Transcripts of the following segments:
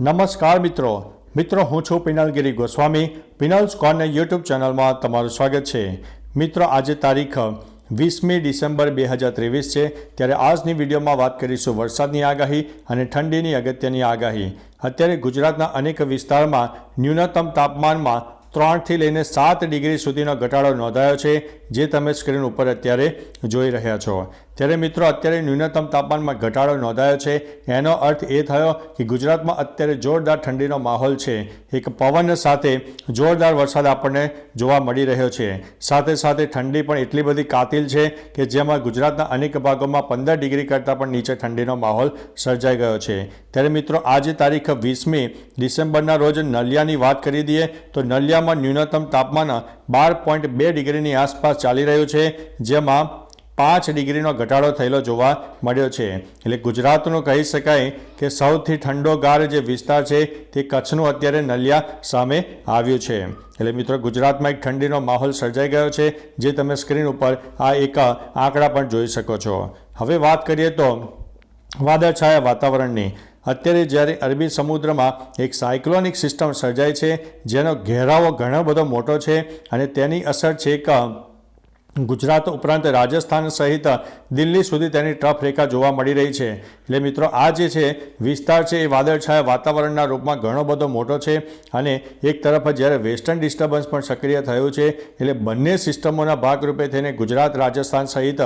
નમસ્કાર મિત્રો. મિત્રો, હું છું પિનલગીરી ગોસ્વામી. પિનલ્સ કોર્નર યુટ્યુબ ચેનલમાં તમારું સ્વાગત છે. મિત્રો, આજે તારીખ વીસમી ડિસેમ્બર બે હજાર ત્રેવીસ છે. ત્યારે આજની વિડીયોમાં વાત કરીશું વરસાદની આગાહી અને ઠંડીની અગત્યની આગાહી. અત્યારે ગુજરાતના અનેક વિસ્તારમાં ન્યૂનતમ તાપમાનમાં ત્રણથી લઈને સાત ડિગ્રી સુધીનો ઘટાડો નોંધાયો છે, જે તમે સ્ક્રીન ઉપર અત્યારે જોઈ રહ્યા છો. ત્યારે મિત્રો અત્યારે ન્યૂનતમ તાપમાનમાં ઘટાડો નોંધાયો છે, એનો અર્થ એ થયો કે ગુજરાતમાં અત્યારે જોરદાર ઠંડીનો માહોલ છે. એક પવન સાથે જોરદાર વરસાદ આપણને જોવા મળી રહ્યો છે. સાથે સાથે ઠંડી પણ એટલી બધી કાતિલ છે કે જેમાં ગુજરાતના અનેક ભાગોમાં પંદર ડિગ્રી કરતાં પણ નીચે ઠંડીનો માહોલ સર્જાઈ ગયો છે. ત્યારે મિત્રો આજે તારીખ વીસમી ડિસેમ્બરના રોજ નલિયાની વાત કરી દઈએ તો નલિયામાં ન્યૂનતમ તાપમાન બાર પોઈન્ટ બે ડિગ્રીની આસપાસ ચાલી રહ્યું છે, જેમાં પાંચ ડિગ્રીનો ઘટાડો થયેલો જોવા મળ્યો છે. એટલે ગુજરાતનું કહી શકાય કે સૌથી ઠંડો ગાર જે વિસ્તાર છે તે કચ્છનું અત્યારે નલિયા સામે આવ્યું છે. એટલે મિત્રો, ગુજરાતમાં એક ઠંડીનો માહોલ સર્જાઈ ગયો છે, જે તમે સ્ક્રીન ઉપર આ એક આંકડા પણ જોઈ શકો છો. હવે વાત કરીએ તો વાદળછાયા વાતાવરણની. અત્યારે જ્યારે અરબી સમુદ્રમાં એક સાયક્લોનિક સિસ્ટમ સર્જાય છે, જેનો ઘેરાવો ઘણો બધો મોટો છે અને તેની અસર છે કે ગુજરાત ઉપરાંત રાજસ્થાન સહિત દિલ્હી સુધી તેની ટ્રફ રેખા જોવા મળી રહી છે. એટલે મિત્રો, આ જે છે, વિસ્તાર છે, એ વાદળછાયા વાતાવરણના રૂપમાં ઘણો બધો મોટો છે અને એક તરફ જ્યારે વેસ્ટર્ન ડિસ્ટર્બન્સ પણ સક્રિય થયું છે, એટલે બંને સિસ્ટમોના ભાગરૂપે થઈને ગુજરાત, રાજસ્થાન સહિત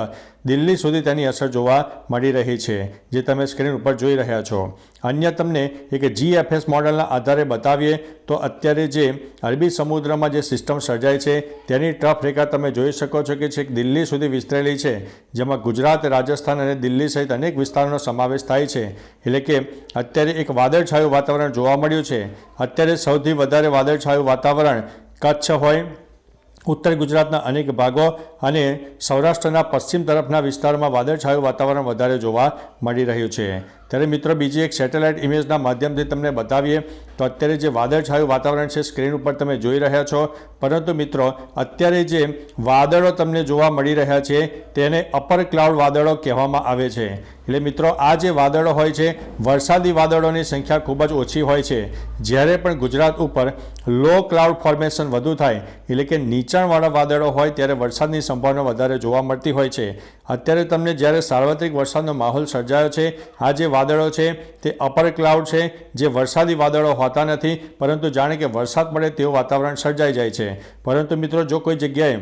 દિલ્હી સુધી તેની અસર જોવા મળી રહી છે, જે તમે સ્ક્રીન ઉપર જોઈ રહ્યા છો. અન્ય તમને એક જીએફએસ મોડલના આધારે બતાવીએ, તો અત્યારે જે અરબી સમુદ્રમાં જે સિસ્ટમ સર્જાય છે, તેની ટ્રફ રેખા તમે જોઈ શકો છો કે છેક દિલ્હી સુધી વિસ્તરેલી છે, જેમાં ગુજરાત, રાજસ્થાન અને દિલ્હી સહિત અનેક વિસ્તારોનો સમાવેશ થાય છે. એટલે કે અત્યારે એક વાદળછાયું વાતાવરણ જોવા મળ્યું છે. અત્યારે સૌથી વધારે વાદળછાયું વાતાવરણ કચ્છ હોય ઉત્તર ગુજરાતના અનેક ભાગો અને સૌરાષ્ટ્રના પશ્ચિમ તરફના વિસ્તારોમાં વાદળછાયું વાતાવરણ વધારે જોવા મળી રહ્યું છે. ત્યારે મિત્રો, બીજી એક સેટેલાઇટ ઇમેજના માધ્યમથી તમને બતાવીએ તો અત્યારે જે વાદળછાયું વાતાવરણ છે, સ્ક્રીન ઉપર તમે જોઈ રહ્યા છો. પરંતુ મિત્રો, અત્યારે જે વાદળો તમને જોવા મળી રહ્યા છે, તેને અપર ક્લાઉડ વાદળો કહેવામાં આવે છે. એટલે મિત્રો, આ જે વાદળો હોય છે, વરસાદી વાદળોની સંખ્યા ખૂબ જ ઓછી હોય છે. જ્યારે પણ ગુજરાત ઉપર લો ક્લાઉડ ફોર્મેશન વધુ થાય, એટલે કે નીચાણવાળા વાદળો હોય, ત્યારે વરસાદની સંભાવના વધારે જોવા મળતી હોય છે. અત્યારે તમને જ્યારે સાર્વત્રિક વરસાદનો માહોલ સર્જાયો છે, આ જે વાદળો છે, તે અપર ક્લાઉડ છે. જે વરસાદી વાદળો હોતા નથી, પરંતુ જાણે કે વરસાદ પડે તેવું વાતાવરણ સર્જાઈ જાય છે. પરંતુ મિત્રો, જો કોઈ જગ્યાએ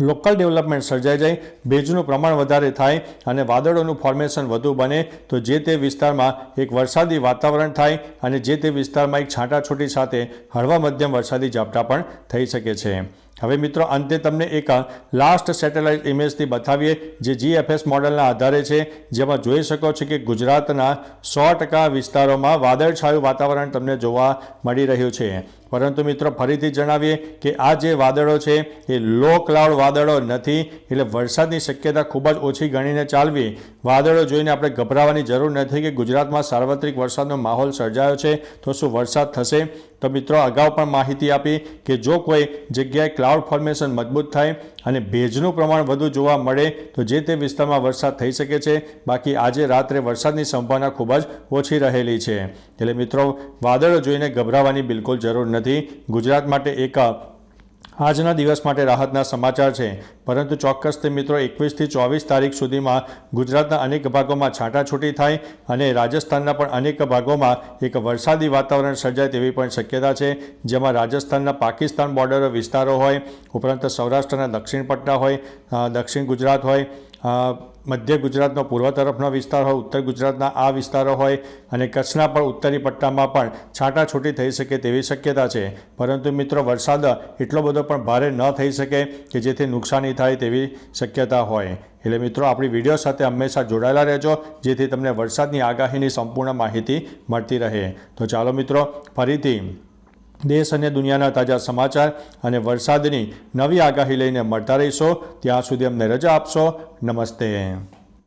લોકલ ડેવલપમેન્ટ સર્જાઈ જાય, ભેજનું પ્રમાણ વધારે થાય અને વાદળોનું ફોર્મેશન વધુ બને, તો જે તે વિસ્તારમાં એક વરસાદી વાતાવરણ થાય અને જે તે વિસ્તારમાં એક છાંટાછૂટી સાથે હળવા મધ્યમ વરસાદી ઝાપટા પણ થઈ શકે છે. હવે મિત્રો, અંતે તમને એક લાસ્ટ સેટેલાઇટ ઇમેજથી બતાવીએ, જે જીએફએસ મોડલના આધારે છે. જેમાં જોઈ શકો છો કે ગુજરાતના સો ટકા વિસ્તારોમાં વાદળછાયું વાતાવરણ તમને જોવા મળી રહ્યું છે. પરંતુ મિત્રો, ફરીથી જણાવીએ કે આ જે વાદળો છે, એ લો ક્લાઉડ વાદળો નથી, એટલે વરસાદની શક્યતા ખૂબ જ ઓછી ગણીને ચાલવી. વાદળો જોઈને આપણે ગભરાવાની જરૂર નથી કે ગુજરાતમાં સાર્વત્રિક વરસાદનો માહોલ સર્જાયો છે. તો શું વરસાદ થશે? તો મિત્રો, અગાઉ પણ માહિતી આપી કે જો કોઈ જગ્યાએ ક્લાઉડ ફોર્મેશન મજબૂત થાય અને ભેજનું પ્રમાણ વધુ જોવા મળે, તો જે તે વિસ્તારમાં વરસાદ થઈ શકે છે. બાકી આજે રાત્રે વરસાદની સંભાવના ખૂબ જ ઓછી રહેલી છે. એટલે મિત્રો, વાદળો જોઈને ગભરાવાની બિલકુલ જરૂર નથી. ગુજરાત માટે એક આજના દિવસ માટે રાહતના સમાચાર છે. પરંતુ ચોક્કસ તે મિત્રો એકવીસથી ચોવીસ તારીખ સુધીમાં ગુજરાતના અનેક ભાગોમાં છાંટાછૂટી થાય અને રાજસ્થાનના પણ અનેક ભાગોમાં એક વરસાદી વાતાવરણ સર્જાય તેવી પણ શક્યતા છે. જેમાં રાજસ્થાનના પાકિસ્તાન બોર્ડર વિસ્તારો હોય, ઉપરાંત સૌરાષ્ટ્રના દક્ષિણ પટ્ટા હોય દક્ષિણ ગુજરાત હોય મધ્ય ગુજરાતનો પૂર્વ તરફનો વિસ્તાર હોય, ઉત્તર ગુજરાતના આ વિસ્તારો હોય અને કચ્છના પણ ઉત્તરી પટ્ટામાં પણ છાંટાછૂટી થઈ શકે તેવી શક્યતા છે. પરંતુ મિત્રો, વરસાદ એટલો બધો પણ ભારે ન થઈ શકે કે જેથી નુકસાની થાય તેવી શક્યતા હોય. એટલે મિત્રો, આપણી વીડિયો સાથે હંમેશા જોડાયેલા રહેજો, જેથી તમને વરસાદની આગાહીની સંપૂર્ણ માહિતી મળતી રહે. તો ચાલો મિત્રો, ફરીથી દેશ અને દુનિયાના તાજા સમાચાર અને વરસાદની નવી આગાહી લઈને મળતા રહીશો. ત્યાં સુધી અમને રજા આપશો. નમસ્તે.